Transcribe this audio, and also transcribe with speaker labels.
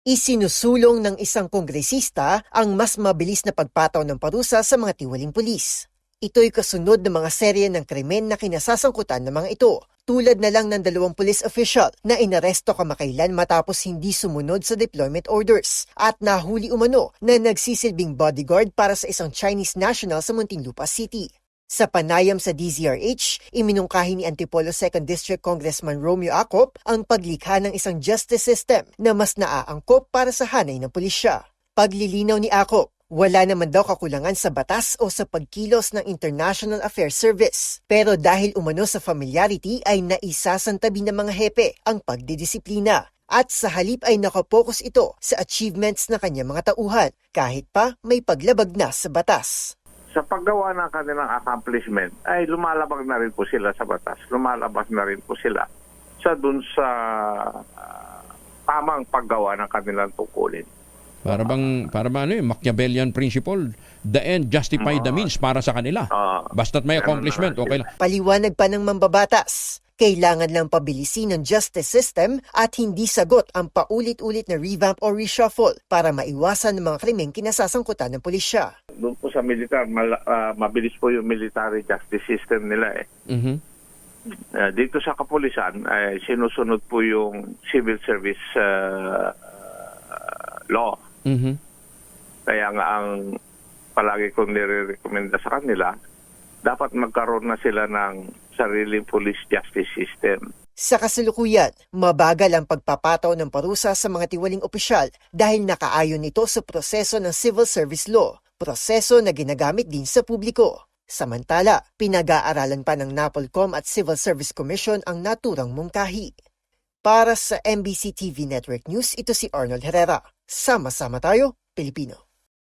Speaker 1: Isinusulong ng isang kongresista ang mas mabilis na pagpataw ng parusa sa mga tiwaling pulis. Ito'y kasunod ng mga serye ng krimen na kinasasangkutan ng mga ito, tulad na lang ng dalawang police official na inaresto kamakailan matapos hindi sumunod sa deployment orders at nahuli umano na nagsisilbing bodyguard para sa isang Chinese national sa Muntinlupa City. Sa panayam sa DZRH, iminungkahi ni Antipolo 2nd District Congressman Romeo Acop ang paglikha ng isang justice system na mas naaangkop para sa hanay ng pulisya. Paglilinaw ni Acop, wala naman daw kakulangan sa batas o sa pagkilos ng International Affairs Service. Pero dahil umano sa familiarity ay naisasantabi ng mga hepe ang pagdidisiplina. At sa halip ay nakapokus ito sa achievements ng kanyang mga tauhan kahit pa may paglabag na sa batas.
Speaker 2: Sa paggawa ng kanilang accomplishment ay lumalabag na rin po sila sa batas. Lumalabas na rin po sila sa dun sa ah, tamang paggawa ng kanilang tungkulin.
Speaker 3: Para bang, para bang ano yun, Machiavellian principle, the end justify the means para sa kanila.
Speaker 2: Ah,
Speaker 3: Basta't may accomplishment, okay lang.
Speaker 1: Paliwanag pa ng mambabatas. Kailangan lang pabilisin ng justice system at hindi sagot ang paulit-ulit na revamp o reshuffle para maiwasan ng mga krimeng kinasasangkutan ng pulisya.
Speaker 2: Doon po sa militar, mal- ah, mabilis po yung military justice system nila eh.
Speaker 3: Mhm.
Speaker 2: Ah, dito sa kapulisan, ay sinusunod po yung civil service ah, law.
Speaker 3: Mhm.
Speaker 2: Kaya nga ang palagi kong nire-recommenda sa kanila, dapat magkaroon na sila ng sariling police justice system.
Speaker 1: Sa kasalukuyan, mabagal ang pagpapataw ng parusa sa mga tiwaling opisyal dahil nakaayon ito sa proseso ng civil service law, proseso na ginagamit din sa publiko. Samantala, pinag-aaralan pa ng NAPOLCOM at Civil Service Commission ang naturang mungkahi. Para sa MBC TV Network News, ito si Arnold Herrera. Sama-sama tayo, Pilipino.